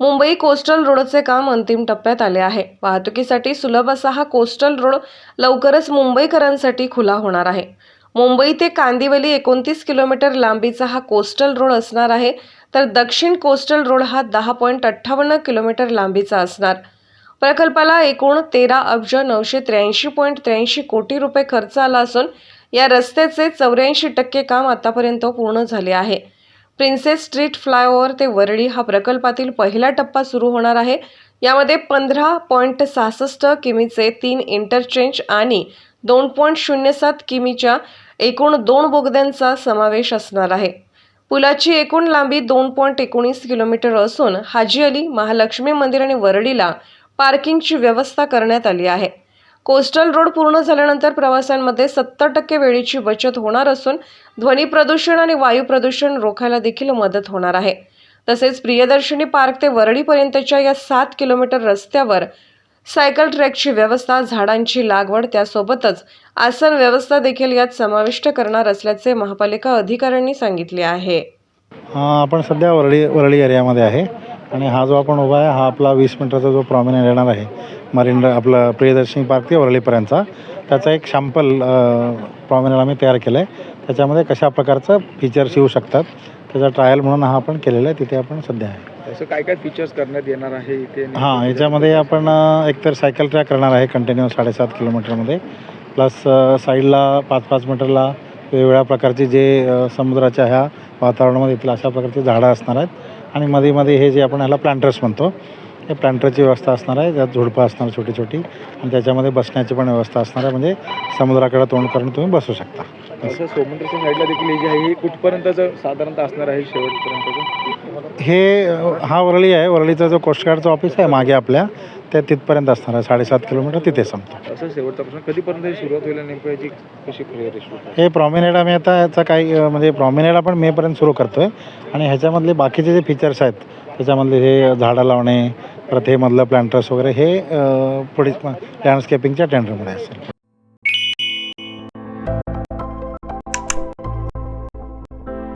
Mumbai coastal रोडचे काम अंतिम टप्प्यात आले आहे. वाहतुकीसाठी सुलभ असा हा कोस्टल रोड लवकरच मुंबईकरांसाठी खुला होणार आहे. मुंबई ते कांदिवली एकोणतीस किलोमीटर लांबीचा हा कोस्टल रोड असणार आहे तर दक्षिण कोस्टल रोड हा दहा पॉईंट अठ्ठावन्न किलोमीटर लांबीचा असणार. प्रकल्पाला एकूण तेरा अब्ज नऊशे त्र्याऐंशी पॉईंट त्र्याऐंशी कोटी रुपये खर्च आला असून या रस्त्याचे चौऱ्याऐंशी टक्के काम आतापर्यंत पूर्ण झाले आहे. प्रिन्सेस स्ट्रीट फ्लायओव्हर ते वरळी हा प्रकल्पातील पहिला टप्पा सुरू होणार आहे. यामध्ये पंधरा पॉईंट सहासष्ट किमीचे तीन इंटरचेंज आणि दोन पॉईंट शून्य सात किमीच्या एकूण दोन बोगद्यांचा समावेश असणार आहे. पुलाची एकूण लांबी दोन पॉईंट एकोणीस किलोमीटर असून हाजी अली महालक्ष्मी मंदिर आणि वरळीला पार्किंगची व्यवस्था करण्यात आली आहे. कोस्टल रोड पूर्ण झाल्यानंतर प्रवाशांमध्ये सत्तर टक्के वेळेची बचत होणार असून ध्वनी प्रदूषण आणि वायू प्रदूषण रोखायला देखील मदत होणार आहे. तसेच प्रियदर्शनी पार्क ते वरळीपर्यंतच्या या सात किलोमीटर रस्त्यावर सायकल ट्रॅकची व्यवस्था झाडांची लागवड त्यासोबतच आसन व्यवस्था देखील यात समाविष्ट करणार असल्याचे महापालिका अधिकाऱ्यांनी सांगितले आहे. आपण सध्या वरळी वरळी एरियामध्ये आहे. आणि हा जो आपण उभा आहे हा आपला वीस मीटरचा जो प्रॉमिनंट येणार आहे मरीन आपलं प्रियदर्शनी पार्क ते वरळीपर्यंतचा त्याचा एक शॅम्पल प्रॉमिनंट आम्ही तयार केलं आहे त्याच्यामध्ये कशा प्रकारचं फीचर्स येऊ शकतात त्याचा ट्रायल म्हणून हा आपण केलेला आहे तिथे आपण सध्या आहे. असं काय काय फीचर्स करण्यात येणार आहे इथे? हां याच्यामध्ये आपण एकतर सायकल ट्रॅक करणार आहे कंटिन्यू साडेसात किलोमीटरमध्ये प्लस साईडला पाच पाच मीटरला वेगवेगळ्या प्रकारचे जे समुद्राच्या ह्या वातावरणामध्ये येतील अशा प्रकारची झाडं असणार आहेत. आणि मध्ये मध्ये हे जे आपण ह्याला प्लांटर्स म्हणतो हे प्लांटरची व्यवस्था असणार आहे. त्यात झुडपं असणार छोटी छोटी. आणि त्याच्यामध्ये बसण्याची पण व्यवस्था असणार आहे. म्हणजे समुद्राकडे तोंड करून तुम्ही बसू शकता. असं साईडला देखील हे जे आहे हे कुठपर्यंतचं साधारणतः असणार आहे शेवटपर्यंतचं? हे हा वरळी आहे. वरळीचा जो कोस्टगार्डचं ऑफिस आहे मागे आपल्या त्या तिथपर्यंत असणार आहे. साडेसात किलोमीटर तिथे संपतं. असं शेवटचा प्रश्न कधीपर्यंत ही सुरुवात होईल नेमकं याची कशी हे प्रॉमिनेट आम्ही आता याचा काही म्हणजे प्रॉमिनेट आपण मेपर्यंत सुरू करतो आहे आणि ह्याच्यामधले बाकीचे जे फीचर्स आहेत त्याच्यामधले हे झाडं लावणे परत हे मधलं प्लांटर्स वगैरे हे पुढे लँडस्केपिंगच्या टेंडरमध्ये असेल.